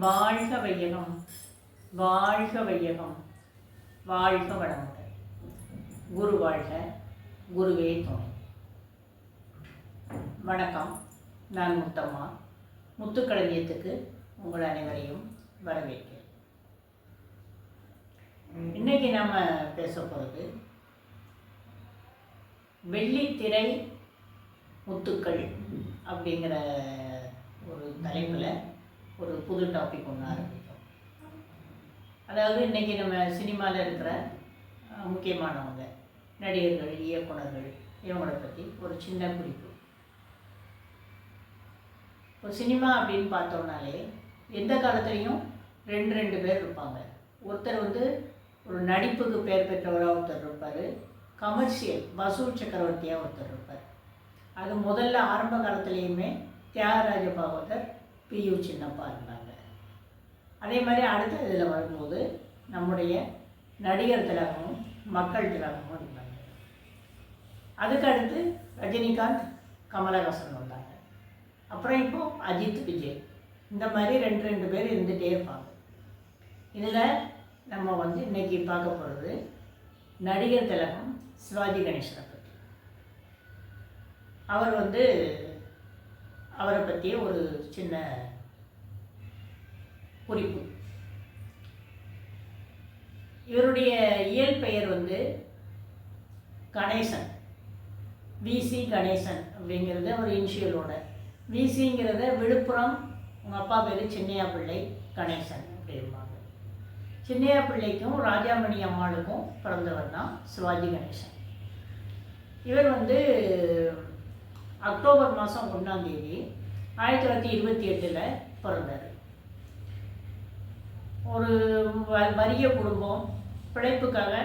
வாழ்க வையகம் வாழ்க வையகம் வாழ்க வளமுடன். குரு வாழ்க குருவே துணை. வணக்கம் நான் முத்தம்மா. முத்துக்களஞ்சியத்துக்கு உங்கள் அனைவரையும் வரவேற்கிறேன். இன்னைக்கு நம்ம பேச போகிறது வெள்ளித்திரை முத்துக்கள் அப்படிங்கிற ஒரு தலைப்பில் ஒரு புது டாபிக் ஒன்று ஆரம்பிக்கும். அதாவது இன்றைக்கி நம்ம சினிமாவில் இருக்கிற முக்கியமானவங்க நடிகர்கள் இயக்குனர்கள் இவங்களை பற்றி ஒரு சின்ன குறிப்பு. இப்போ சினிமா அப்படின்னு பார்த்தோம்னாலே எந்த காலத்துலேயும் ரெண்டு ரெண்டு பேர் இருப்பாங்க. ஒருத்தர் வந்து ஒரு நடிப்புக்கு பேர் பெற்றவராக ஒருத்தர் இருப்பார். கமர்ஷியல் வசூல் சக்கரவர்த்தியாக ஒருத்தர் இருப்பார். அது முதல்ல ஆரம்ப காலத்துலேயுமே தியாகராஜ பாகவதர் பியு சின்னப்பா இருந்தாங்க. அதே மாதிரி அடுத்த இதில் வரும்போது நம்முடைய நடிகர் திலகமும் மக்கள் திலகமும் இருந்தாங்க. அதுக்கு அடுத்து ரஜினிகாந்த் கமலஹாசன் வந்தாங்க. அப்புறம் இப்போ அஜித் விஜய். இந்த மாதிரி ரெண்டு ரெண்டு பேர் இருந்துகிட்டே இருப்பாங்க. இதில் நம்ம வந்து இன்றைக்கி பார்க்க போகிறது நடிகர் திலகம் சிவாஜி கணேசனை பற்றி அவர் வந்து அவரை பற்றிய ஒரு சின்ன குறிப்பு. இவருடைய இயல் பெயர் வந்து கணேசன். விசி கணேசன் அப்படிங்கிறது ஒரு இனிஷியலோட விசிங்கிறத விழுப்புரம் உங்கள் அப்பா பேர் சின்னையா பிள்ளை கணேசன் அப்படிம்பாங்க. சின்னையா பிள்ளைக்கும் ராஜாமணி அம்மாளுக்கும் பிறந்தவர் தான் சிவாஜி கணேசன். இவர் வந்து அக்டோபர் மாதம் ஒன்றாம் தேதி ஆயிரத்தி தொள்ளாயிரத்தி இருபத்தி எட்டில் பிறந்தார். ஒரு வ- வறிய குடும்பம் பிழைப்புக்காக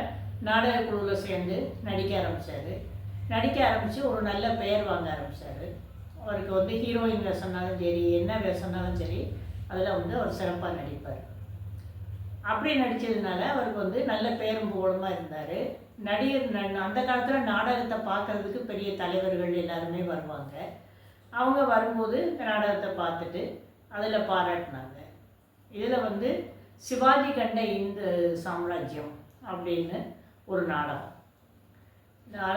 நாடக குழுவில் சேர்ந்து நடிக்க ஆரம்பித்தார் நடிக்க ஆரம்பித்து ஒரு நல்ல பெயர் வாங்க ஆரம்பித்தார் அவருக்கு வந்து ஹீரோயின் வேஷம்னாலும் சரி என்ன வேஷம்னாலும் சரி அதில் வந்து அவர் சிறப்பாக நடிப்பார். அப்படி நடித்ததுனால அவருக்கு வந்து நல்ல பெயரும் புகழுமாக இருந்தார். நடிகர் ந- அந்த காலத்தில் நாடகத்தை பார்க்கறதுக்கு பெரிய தலைவர்கள் எல்லாருமே வருவாங்க. அவங்க வரும்போது இந்த நாடகத்தை பார்த்துட்டு அதில் பாராட்டினாங்க. இதில் வந்து சிவாஜி கண்ட இந்து சாம்ராஜ்யம் அப்படின்னு ஒரு நாடகம்.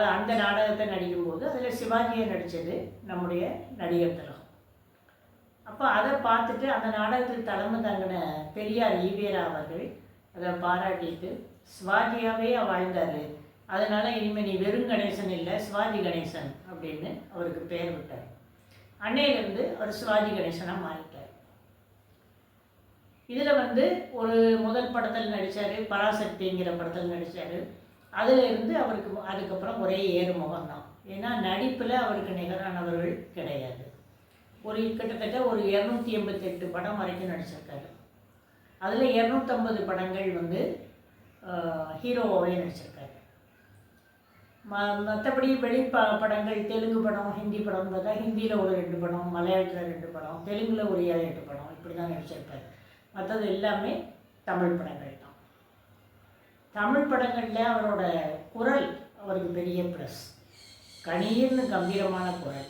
அந்த நாடகத்தை நடிக்கும்போது அதில் சிவாஜியை நடித்தது நம்முடைய நடிகர் திலகம். அப்போ அதை பார்த்துட்டு அந்த நாடகத்துக்கு தலைமை தங்கின பெரியார் ஈவேரா அவர்கள் அதை பாராட்டிட்டு சுவாதியாகவே வாழ்ந்தார். அதனால் இனிமேல் நீ வெறும் கணேசன் இல்லை சுவாதி கணேசன் அப்படின்னு அவருக்கு பெயர் விட்டார். அன்னையிலேருந்து அவர் சுவாதி கணேசனாக மாறிட்டார். இதில் வந்து ஒரு முதல் படத்தில் நடித்தார் பராசக்திங்கிற படத்தில் நடித்தார் அதிலிருந்து அவருக்கு அதுக்கப்புறம் ஒரே ஏறுமுகம் தான். ஏன்னா நடிப்பில் அவருக்கு நிகரானவர்கள் கிடையாது. ஒரு கிட்டத்தட்ட ஒரு இரநூத்தி எண்பத்தெட்டு படம் வரைக்கும் நடிச்சிருக்காரு. அதில் இரநூத்தம்பது படங்கள் வந்து ஹீரோவாகவே நடிச்சிருக்காரு. ம மற்றபடி வெளி ப படங்கள் தெலுங்கு படம் ஹிந்தி படம் பார்த்தா ஹிந்தியில் ஒரு ரெண்டு படம் மலையாளத்தில் ரெண்டு படம் தெலுங்கில் ஒரு ஏழு எட்டு படம் இப்படி தான் நடிச்சிருப்பார். மற்றது எல்லாமே தமிழ் படங்கள் தான். தமிழ் படங்களில் அவரோட குரல் அவருக்கு பெரிய ப்ளஸ். கணீர்னு கம்பீரமான குரல்.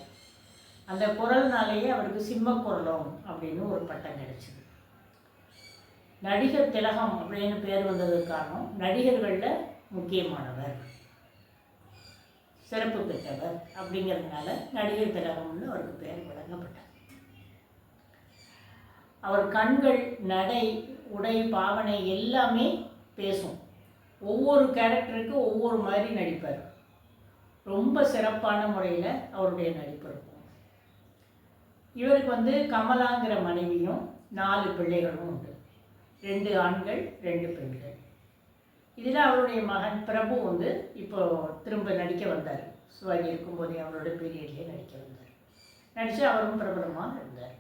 அந்த குரல்னாலேயே அவருக்கு சிம்ம குரலம் அப்படின்னு ஒரு பட்டம் கிடைச்சிது. நடிகர் திலகம் அப்படின்னு பேர் வந்ததுக்கு காரணம் நடிகர்களில் முக்கியமானவர் சிறப்பு பெற்றவர் அப்படிங்கிறதுனால நடிகர் திலகம்னு அவருக்கு பேர் வழங்கப்பட்டார். அவர் கண்கள் நடை உடை பாவனை எல்லாமே பேசும். ஒவ்வொரு கேரக்டருக்கு ஒவ்வொரு மாதிரி நடிப்பார். ரொம்ப சிறப்பான முறையில் அவருடைய நடிப்பு இருக்கும். இவருக்கு வந்து கமலாங்கிற மனைவியும் நாலு பிள்ளைகளும் உண்டு. ரெண்டு ஆண்கள் ரெண்டு பெண்கள். இதில் அவருடைய மகன் பிரபு வந்து இப்போ திரும்ப நடிக்க வந்தார். சிவாஜி இருக்கும்போதே அவரோட பீரியட்லேயே நடிக்க வந்தார். நடித்து அவரும் பிரபலமாக இருந்தார்.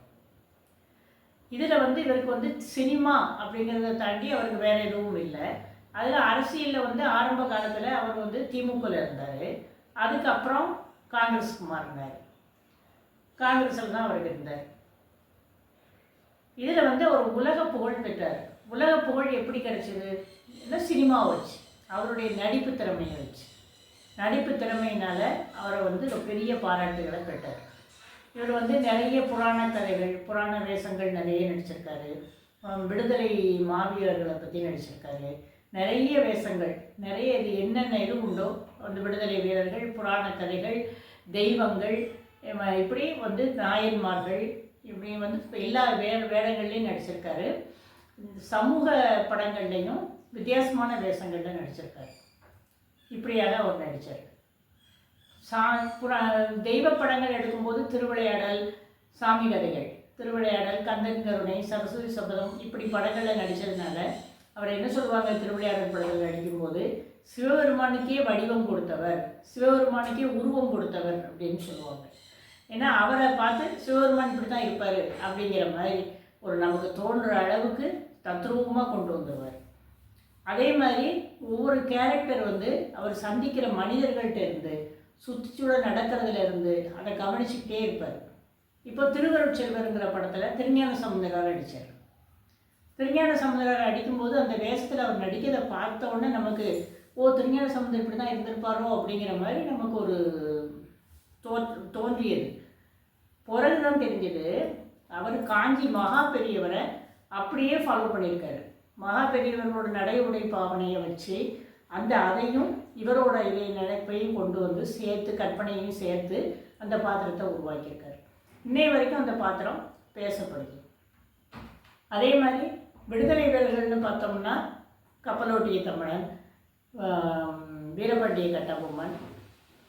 இதில் வந்து இவருக்கு வந்து சினிமா அப்படிங்கிறத தாண்டி அவருக்கு வேறு எதுவும் இல்லை. அதில் அரசியலில் வந்து ஆரம்ப காலத்தில் அவர் வந்து திமுகவில் இருந்தார். அதுக்கப்புறம் காங்கிரஸுக்கு மாறினார் காங்கிரஸில் தான் அவர் இருந்தார். இதில் வந்து அவர் உலக புகழ் பெற்றார். உலக புகழ் எப்படி கிடைச்சது? இல்லை சினிமா வச்சு அவருடைய நடிப்பு திறமையை வச்சு. நடிப்பு திறமையினால் அவரை வந்து பெரிய பாராட்டுகளை பெற்றார். இவர் வந்து நிறைய புராண கதைகள் புராண வேஷங்கள் நிறைய நடிச்சிருக்காரு. விடுதலை மாவீரர்களை பற்றி நடிச்சிருக்காரு. நிறைய வேஷங்கள் நிறைய இது என்னென்ன இது உண்டோ அந்த விடுதலை வீரர்கள் புராண கதைகள் தெய்வங்கள் இப்படி வந்து நாயன்மார்கள் இப்படி வந்து எல்லா வே வேடங்கள்லேயும் நடிச்சிருக்காரு. சமூக படங்கள்லையும் வித்தியாசமான வேஷங்கள்ல நடிச்சிருக்காரு. இப்படியாக அவர் நடித்தார் சா புற தெய்வ படங்கள் எடுக்கும்போது திருவிளையாடல் சாமி கதைகள் திருவிளையாடல் கந்தன் கருணை சரஸ்வதி சபதம் இப்படி படங்களில் நடித்ததுனால அவர் என்ன சொல்லுவாங்க? திருவிளையாடல் படங்கள் நடிக்கும்போது சிவபெருமானுக்கே வடிவம் கொடுத்தவர் சிவபெருமானுக்கே உருவம் கொடுத்தவர் அப்படின்னு சொல்லுவாங்க. ஏன்னா அவரை பார்த்து சிவபெருமான் இப்படி தான் இருப்பார் அப்படிங்கிற மாதிரி ஒரு நமக்கு தோன்ற அளவுக்கு தத்ரூபமாக கொண்டு வந்துடுவார் அதே மாதிரி ஒவ்வொரு கேரக்டர் வந்து அவர் சந்திக்கிற மனிதர்கள்ட்ட இருந்து சுற்றுச்சூழல் நடக்கிறதுல இருந்து அதை கவனிச்சுக்கிட்டே இருப்பார். இப்போ திருவருட்செல்வருங்கிற படத்தில் திருஞான சமுந்தரார் அடித்தார் திருஞான சமுந்தரார் அடிக்கும்போது அந்த வேஷத்தில் அவர் நடிக்கிறதை பார்த்த உடனே நமக்கு ஓ திருஞான சமுந்தர் இப்படி தான் இருந்திருப்பாரோ? அப்படிங்கிற மாதிரி நமக்கு ஒரு தோ தோன்றியது. பிறகுதான் தெரிஞ்சது அவர் காஞ்சி மகா பெரியவரை அப்படியே ஃபாலோ பண்ணியிருக்காரு. மகா நடை உடை பாவனையை வச்சு அந்த அதையும் இவரோட இதை நினைப்பையும் கொண்டு வந்து சேர்த்து கற்பனையும் சேர்த்து அந்த பாத்திரத்தை உருவாக்கியிருக்காரு. இன்னை வரைக்கும் அந்த பாத்திரம் பேசப்படுது. அதே மாதிரி விடுதலை வீரர்கள்னு பார்த்தோம்னா கப்பலோட்டிய தமிழன் வீரபாண்டிய கட்டபொம்மன்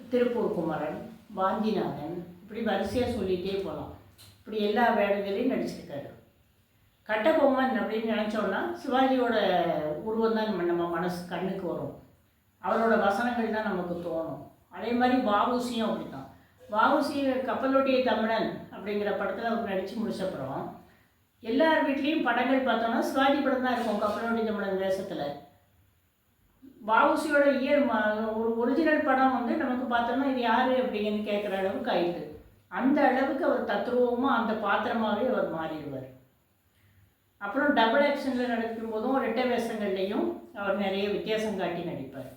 திருப்பூர் குமரன் வாந்திநாதன் இப்படி வரிசையாக சொல்லிகிட்டே போகலாம் இப்படி எல்லா வேடங்களையும் நடிச்சிருக்காரு. கட்டபொம்மன் அப்படின்னு நினச்சோன்னா சிவாஜியோட உருவம் தான் நம்ம நம்ம மனசு கண்ணுக்கு வரும். அவரோட வசனங்கள் தான் நமக்கு தோணும். அதே மாதிரி வாவுசியும் அப்படி தான் வாவுசி கப்பலோட்டிய தமிழன் அப்படிங்கிற படத்தில் அவர் நடித்து முடிச்சப்புறம் எல்லார் வீட்லேயும் படங்கள் பார்த்தோன்னா சிவாஜி படம் தான் இருக்கும் கப்பலோட்டிய தமிழன் வேஷத்தில். வாவுசியோட இயர் ஒரு ஒரிஜினல் படம் வந்து நமக்கு பார்த்தோம்னா இது யார் அப்படிங்கன்னு கேட்குற அளவுக்கு ஆயிட்டு. அந்த அளவுக்கு அவர் தத்ரூபமாக அந்த பாத்திரமாகவே அவர் மாறிடுவார். அப்புறம் டபுள் ஆக்ஷனில் நடிக்கும் போதும் ரெட்டை வேஷங்கள்லையும் அவர் நிறைய வித்தியாசம் காட்டி நடிப்பார்.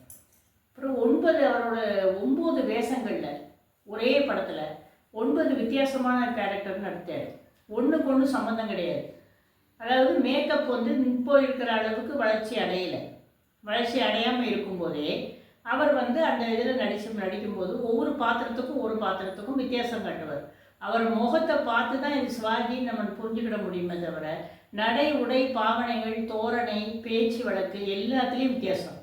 அப்புறம் ஒன்பது அவரோட ஒம்பது வேஷங்களில் ஒரே படத்தில் ஒன்பது வித்தியாசமான கேரக்டர் நடித்தார். ஒன்றுக்கு ஒன்று சம்மந்தம் கிடையாது. அதாவது மேக்கப் வந்து இப்போ இருக்கிற அளவுக்கு வளர்ச்சி அடையலை. வளர்ச்சி அடையாமல் இருக்கும்போதே அவர் வந்து அந்த இதில் நடிச்சு நடிக்கும்போது ஒவ்வொரு பாத்திரத்துக்கும் ஒரு பாத்திரத்துக்கும் வித்தியாசம் காட்டுவார். அவர் முகத்தை பார்த்து தான் இது சிவாஜி நம்ம புரிஞ்சுக்கிட முடியுமே தவிர நடை உடை பாவனைகள் தோரணை பேச்சு வழக்கு எல்லாத்துலேயும் வித்தியாசம்.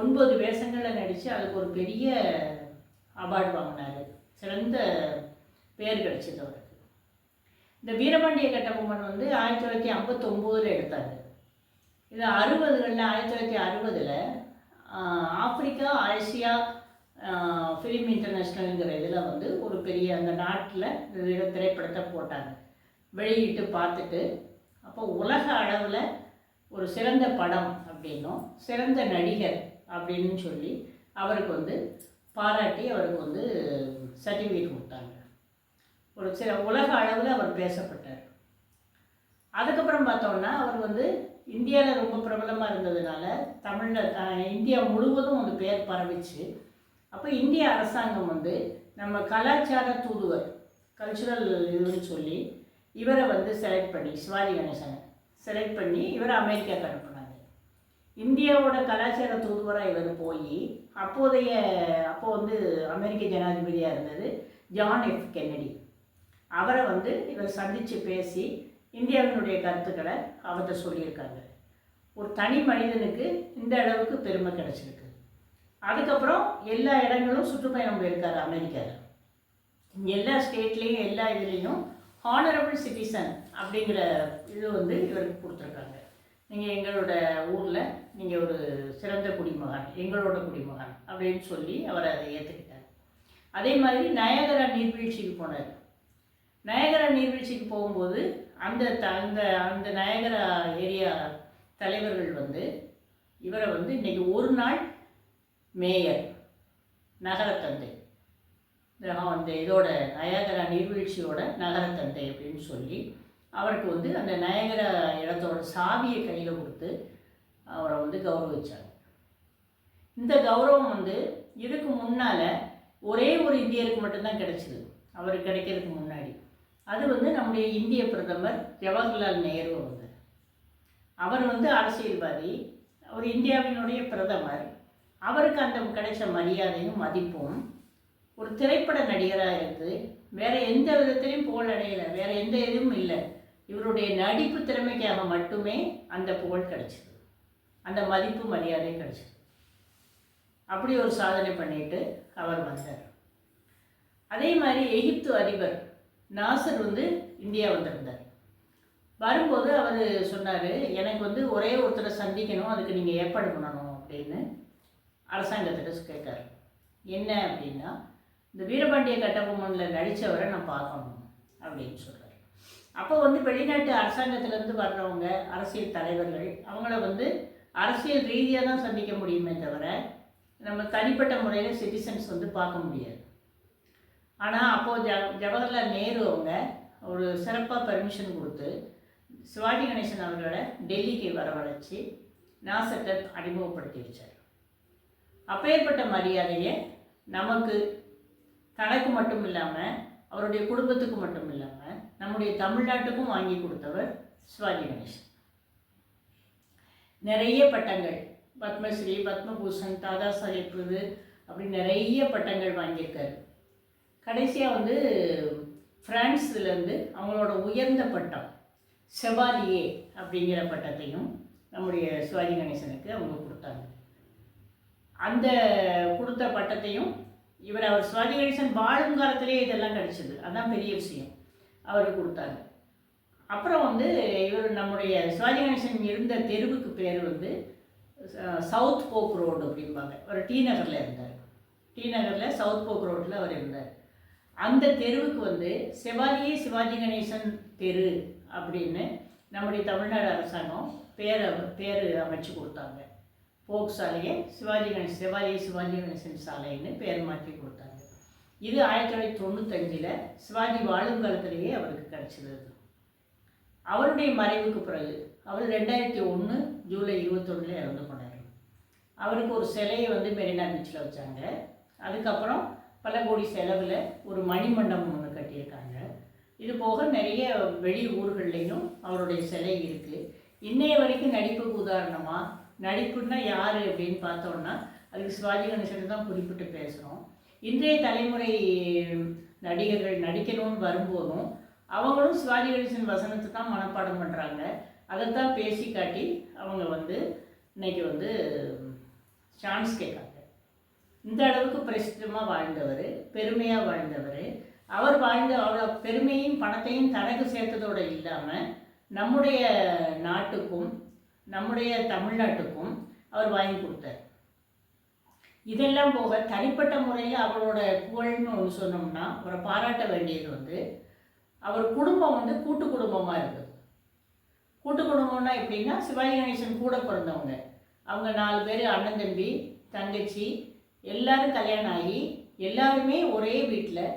ஒன்பது வேஷங்களில் நடித்து அதுக்கு ஒரு பெரிய அவார்டு வாங்கினார். சிறந்த பேர் கிடைச்சது அவருக்கு. இந்த வீரபாண்டிய கட்டபொம்மன் வந்து ஆயிரத்தி தொள்ளாயிரத்தி ஐம்பத்தொம்போதில் எடுத்தார். இது அறுபதுகளில் ஆயிரத்தி தொள்ளாயிரத்தி அறுபதில் ஆப்பிரிக்கா ஆசியா ஃபிலிம் இன்டர்நேஷ்னலுங்கிற இதில் வந்து ஒரு பெரிய அந்த நாட்டில் இந்த திரைப்படத்தை போட்டாங்க. வெளியிட்டு பார்த்துட்டு அப்போ உலக அளவில் ஒரு சிறந்த படம் அப்படின்னும் சிறந்த நடிகர் அப்படின்னு சொல்லி அவருக்கு வந்து பாராட்டி அவருக்கு வந்து சர்டிஃபிகேட் கொடுத்தாங்க. ஒரு சில உலக அளவில் அவர் பேசப்பட்டார். அதுக்கப்புறம் பார்த்தோம்னா அவர் வந்து இந்தியாவில் ரொம்ப பிரபலமாக இருந்ததுனால தமிழில் இந்தியா முழுவதும் வந்து பேர் பரவிச்சு அப்போ இந்திய அரசாங்கம் வந்து நம்ம கலாச்சார தூதுவர் கல்ச்சுரல் இதுன்னு சொல்லி இவரை வந்து செலக்ட் பண்ணி சிவாஜி கணேசனை செலக்ட் பண்ணி இவரை அமெரிக்காவுக்கு அனுப்புனாங்க இந்தியாவோட கலாச்சார தூதுவராக இவர் போய் அப்போதைய அப்போ வந்து அமெரிக்க ஜனாதிபதியாக இருந்தது ஜான் எஃப் கென்னடி. அவரை வந்து இவர் சந்தித்து பேசி இந்தியாவினுடைய கருத்துக்களை அவர்கிட்ட சொல்லியிருக்காங்க. ஒரு தனி மனிதனுக்கு இந்த அளவுக்கு பெருமை கிடச்சிருக்கு. அதுக்கப்புறம் எல்லா இடங்களும் சுற்றுப்பயணம் போயிருக்காரு அமெரிக்காவில் எல்லா ஸ்டேட்லேயும் எல்லா இதுலேயும் ஹானரபிள் சிட்டிசன் அப்படிங்கிற இது வந்து இவருக்கு கொடுத்துருக்காங்க. நீங்கள் எங்களோட ஊரில் நீங்கள் ஒரு சிறந்த குடிமகன் எங்களோட குடிமகன் அப்படின்னு சொல்லி அவர் அதை ஏற்றுக்கிட்டார் அதே மாதிரி நயகரா நீர்வீழ்ச்சிக்கு போனார். நயகரா நீர்வீழ்ச்சிக்கு போகும்போது அந்த த அந்த அந்த நயகரா ஏரியா தலைவர்கள் வந்து இவரை வந்து இன்றைக்கி ஒரு நாள் மேயர் நகரத்தந்தை. கிரகம் அந்த இதோட நயகரா நீர்வீழ்ச்சியோட நகரத்தந்தை அப்படின்னு சொல்லி அவருக்கு வந்து அந்த நயகர இடத்தோட சாவியை கையில் கொடுத்து அவரை வந்து கௌரவிச்சாங்க இந்த கௌரவம் வந்து இதுக்கு முன்னால் ஒரே ஒரு இந்தியருக்கு மட்டும்தான் கிடைச்சிது. அவருக்கு கிடைக்கிறதுக்கு முன்னாடி. அது வந்து நம்முடைய இந்திய பிரதமர் ஜவஹர்லால் நேரு வந்து அவர் வந்து அரசியல்வாதி அவர் இந்தியாவினுடைய பிரதமர். அவருக்கு அந்த கிடைச்ச மரியாதையும் மதிப்பும் ஒரு திரைப்பட நடிகராக இருந்து வேற எந்த விதத்திலையும் புகழ் அடையலை. வேற எந்த இதுவும் இல்லை. இவருடைய நடிப்பு திறமைக்காக மட்டுமே அந்த புகழ் கிடைச்சிது. அந்த மதிப்பு மரியாதை கிடைச்சிது. அப்படி ஒரு சாதனை பண்ணிட்டு அவர் வந்தார். அதே மாதிரி எகிப்து அதிபர் நாசர் வந்து இந்தியா வந்திருந்தார். வரும்போது அவர் சொன்னார் எனக்கு வந்து ஒரே ஒருத்தரை சந்திக்கணும். அதுக்கு நீங்கள் ஏற்பாடு பண்ணணும் அப்படின்னு அரசாங்கத்திட்ட கேட்காரு என்ன அப்படின்னா இந்த வீரபாண்டிய கட்டபொம்மனில் நடித்தவரை நான் பார்க்கணும் அப்படின்னு சொல்கிறார் அப்போ வந்து வெளிநாட்டு அரசாங்கத்திலேருந்து வர்றவங்க அரசியல் தலைவர்கள் அவங்கள வந்து அரசியல் ரீதியாக தான் சந்திக்க முடியுமே தவிர நம்ம தனிப்பட்ட முறையில் சிட்டிசன்ஸ் வந்து பார்க்க முடியாது. ஆனால் அப்போது ஜ ஜவஹர்லால் நேரு அவங்க ஒரு சிறப்பாக பெர்மிஷன் கொடுத்து சிவாஜி கணேசன் அவர்களை டெல்லிக்கு வரவழைச்சி நாசத்தை அறிமுகப்படுத்தி வச்சார். அப்பேற்பட்ட மரியாதையை நமக்கு தனக்கு மட்டும் இல்லாமல் அவருடைய குடும்பத்துக்கு மட்டும் இல்லாமல் நம்முடைய தமிழ்நாட்டுக்கும் வாங்கி கொடுத்தவர் சிவாஜி கணேசன். நிறைய பட்டங்கள் பத்மஸ்ரீ பத்மபூஷன் தாதா சாஹேப் விருது அப்படி நிறைய பட்டங்கள் வாங்கியிருக்காரு. கடைசியாக வந்து ஃப்ரான்ஸ்லேருந்து அவங்களோட உயர்ந்த பட்டம் செவாலியே அப்படிங்கிற பட்டத்தையும் நம்முடைய சிவாஜி கணேசனுக்கு அவங்க கொடுத்தாங்க. அந்த கொடுத்த பட்டத்தையும் இவர் அவர் சுவாதி கணேசன் வாழும் காலத்திலே இதெல்லாம் கிடச்சிது. அதான் பெரிய விஷயம். அவருக்கு கொடுத்தாங்க அப்புறம் வந்து இவர் நம்முடைய சுவாதி கணேசன் இருந்த தெருவுக்கு பேர் வந்து சவுத் போக் ரோடு அப்படிம்பாங்க. அவர் டி நகரில் இருந்தார். டி நகரில் சவுத் போக் ரோட்டில் அவர் இருந்தார். அந்த தெருவுக்கு வந்து செவாலியே சிவாஜி கணேசன் தெரு அப்படின்னு நம்முடைய தமிழ்நாடு அரசாங்கம் பேர் பேர் அமைச்சு கொடுத்தாங்க. போக் சாலையை சிவாஜி கணேசன் சிவாஜி சிவாஜி கணேசன் சாலைன்னு பேர் மாற்றி கொடுத்தாங்க. இது ஆயிரத்தி தொள்ளாயிரத்தி தொண்ணூத்தஞ்சில் சிவாஜி வாழும் காலத்திலேயே அவருக்கு கிடைச்சிருது அவருடைய மறைவுக்கு பிறகு அவர் ரெண்டாயிரத்தி ஒன்று ஜூலை இருபத்தொன்னில் இறந்து போனார். அவருக்கு ஒரு சிலையை வந்து மெரினா பீச்சில் வச்சாங்க. அதுக்கப்புறம் பல கோடி செலவில் ஒரு மணிமண்டபம் ஒன்று கட்டியிருக்காங்க. இது போக நிறைய வெளி ஊர்கள்லேயும் அவருடைய சிலை இருக்குது இன்றைய வரைக்கும் நடிப்புக்கு உதாரணமாக நடிப்புன்னா யார் அப்படின்னு பார்த்தோன்னா அதுக்கு சிவாஜி கணேசன் தான் குறிப்பிட்டு பேசுகிறோம் இன்றைய தலைமுறை நடிகர்கள் நடிக்கணும்னு வரும்போதும் அவங்களும் சிவாஜி கணேசன் வசனத்தை தான் மனப்பாடம் பண்ணுறாங்க அதைத்தான் பேசி காட்டி அவங்க வந்து இன்னைக்கு வந்து சான்ஸ் கேட்காங்க. இந்த அளவுக்கு பிரசித்தமாக வாழ்ந்தவர் பெருமையாக வாழ்ந்தவர். அவர் வாழ்ந்த அவ்வளோ பெருமையும் பணத்தையும் தனக்கு சேர்த்ததோடு இல்லாமல் நம்முடைய நாட்டுக்கும் நம்முடைய தமிழ்நாட்டுக்கும் அவர் வாங்கி கொடுத்தார். இதெல்லாம் போக தனிப்பட்ட முறையில் அவரோட புகழ்னு ஒன்று சொன்னோம்னா அவரை பாராட்ட வேண்டியது வந்து அவர் குடும்பம் வந்து கூட்டு குடும்பமாக இருக்குது கூட்டு குடும்பம்னா எப்படின்னா சிவாஜி கணேசன் கூட பிறந்தவங்க. அவங்க நாலு பேர் அண்ணன் தம்பி தங்கச்சி எல்லாரும் கல்யாணம் ஆகி எல்லாருமே ஒரே வீட்டில்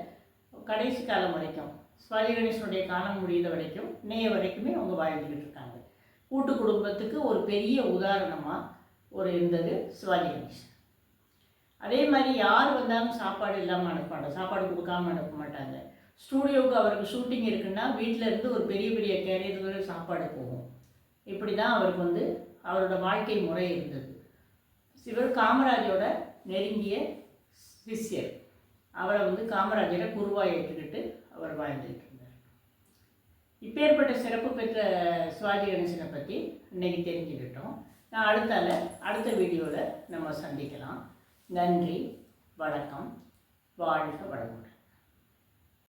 கடைசி காலம் வரைக்கும் சிவாஜி கணேசனுடைய காலம் முடியுத வரைக்கும் நேய வரைக்குமே அவங்க வாழ்ந்துக்கிட்டு இருக்காங்க. கூட்டு குடும்பத்துக்கு ஒரு பெரிய உதாரணமாக ஒரு இருந்தது சிவாஜி கணேசன். அதே மாதிரி யார் வந்தாலும் சாப்பாடு இல்லாமல் அனுப்ப சாப்பாடு கொடுக்காம அனுப்ப மாட்டாங்க. ஸ்டூடியோவுக்கு அவருக்கு ஷூட்டிங் இருக்குன்னா வீட்டில் இருந்து ஒரு பெரிய பெரிய கேரியர்கள் சாப்பாடு போகும். இப்படி தான் அவருக்கு வந்து அவரோட வாழ்க்கை முறை இருந்தது. இவர் காமராஜோட நெருங்கிய சிஷ்யர். அவரை வந்து காமராஜரை குருவாய் ஏற்றுக்கிட்டு அவர் வாழ்ந்துட்டு இப்பேற்பட்ட சிறப்பு பெற்ற சுவாதி கணேசனை பற்றி இன்னைக்கு தெரிஞ்சுக்கிட்டோம். நான் அடுத்தால அடுத்த வீடியோவில் நம்ம சந்திக்கலாம். நன்றி வணக்கம் வாழ்க வளமுடன்.